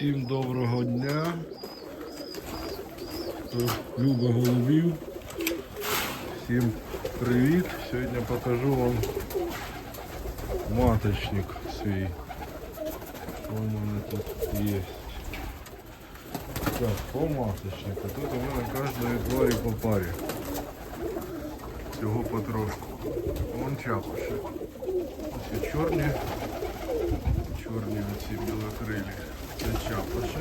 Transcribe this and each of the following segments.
Всім доброго дня. Любить голубів. Всім привіт. Сьогодні покажу вам маточник свій. Що у мене тут є. Так, по маточнику. Тут у мене кожної тварі по парі. Всього потрошку. Вон чапуші. Ось чорні. Чорні оці білокрилі. Це чапуші.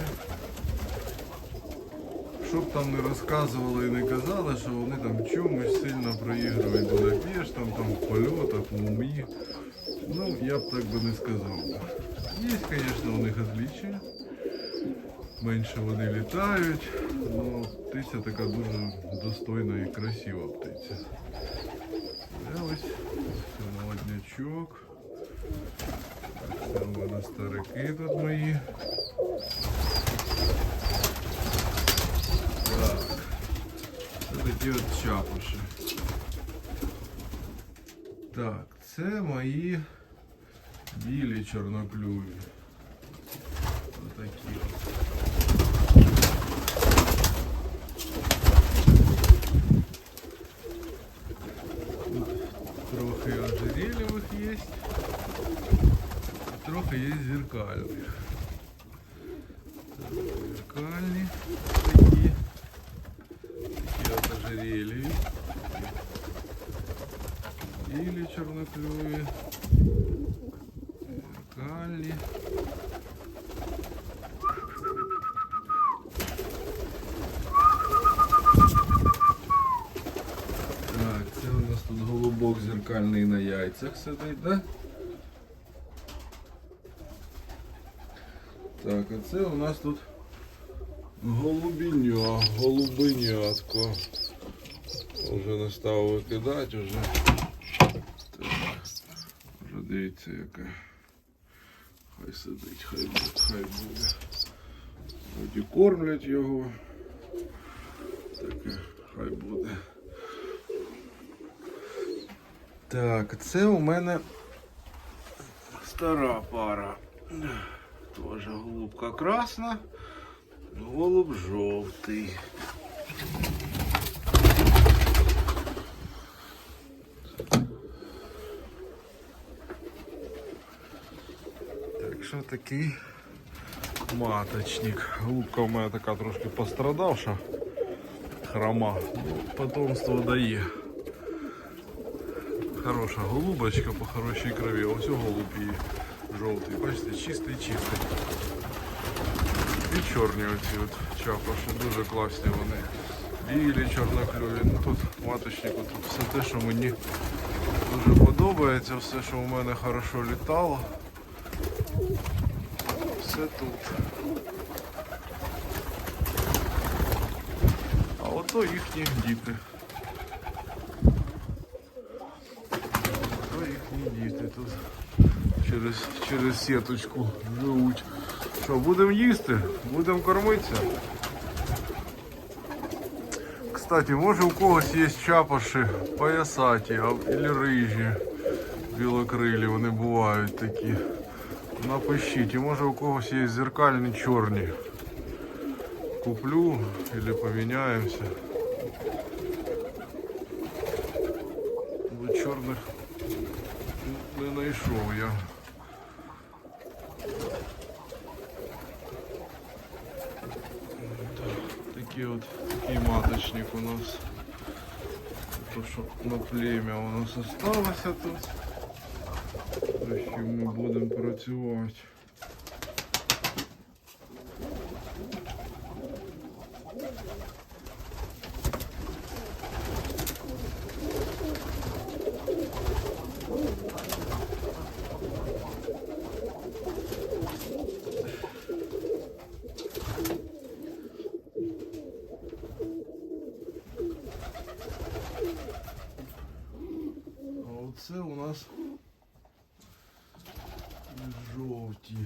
Щоб там не розказували і не казали, що вони там чомусь сильно проігрують Будапешт, там, там в польотах, в мумі. Ну, я б так би не сказав. Є, звісно, у них отличия. Менше вони літають, але птиця така дуже достойна і красива птиця. Це ось молоднячок. Це у мене старики тут мої. Такі от чапуші. Так, це мої білі чорноклюві. Отакі от. Трохи ожерельевых есть, трохи є зеркальних. Так, Зеркальні такі. Такі от ожерельі. Білі чорноклюві. Зеркальні. Так, це у нас тут голубок зеркальний на яйцях сидить, да? Так, а це у нас тут голубіньо, голубинятко. Вже не став викидати, вже. Так, вже дивіться яка. Хай сидить, хай буде, хай буде. Вроді кормлять його. Таке, хай буде. Так, це у мене стара пара. Теж голубка красна, голуб жовтий. Так що такий маточник. Голубка у мене така трошки пострадавша. Хрома. Ну, потомство дає. Хороша голубочка по хорошій крові. Ось голуб її жовтий. Бачите, чистий, чистий. І чорні оці от чапаші, дуже класні вони. Білі, чорнокльові. Ну тут маточнику, тут все те, що мені дуже подобається, все, що у мене хорошо літало. Все тут. А ото їхні діти. Ото їхні діти тут через, через сіточку живуть. Що, будемо їсти? Будемо кормитися? Кстати, може у когось є чапаші поясаті або рижі білокрилі, вони бувають такі. Напишіть, і може у когось є зеркальні чорні. Куплю или поміняємося. Бо чорних не знайшов я. Так, Такий от такий маточник у нас. То, що на плем'я у нас осталося тут. З чим ми будемо працювати. А оце у нас жовті.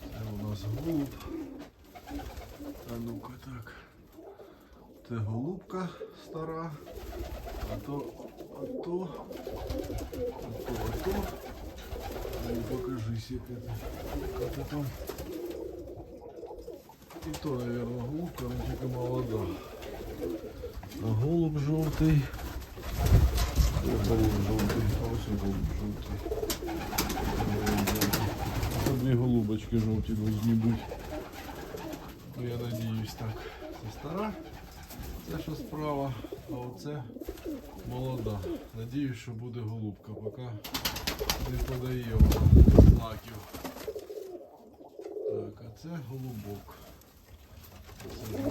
Це у нас голуб. А ну-ка так. Це голубка стара. А то, а то, а то, а то. Ну, покажись, яка ти, яка ти там. І то, наверное, голубка, але тільки молода. А голуб жовтий. Жовтий, ось жовтий. Дві голубочки жовті повинні бути. Ну, я надіюсь так. Це стара, це що справа, а оце молода. Надіюсь, що буде голубка, поки не подає знаків. Так, а це голубок. Це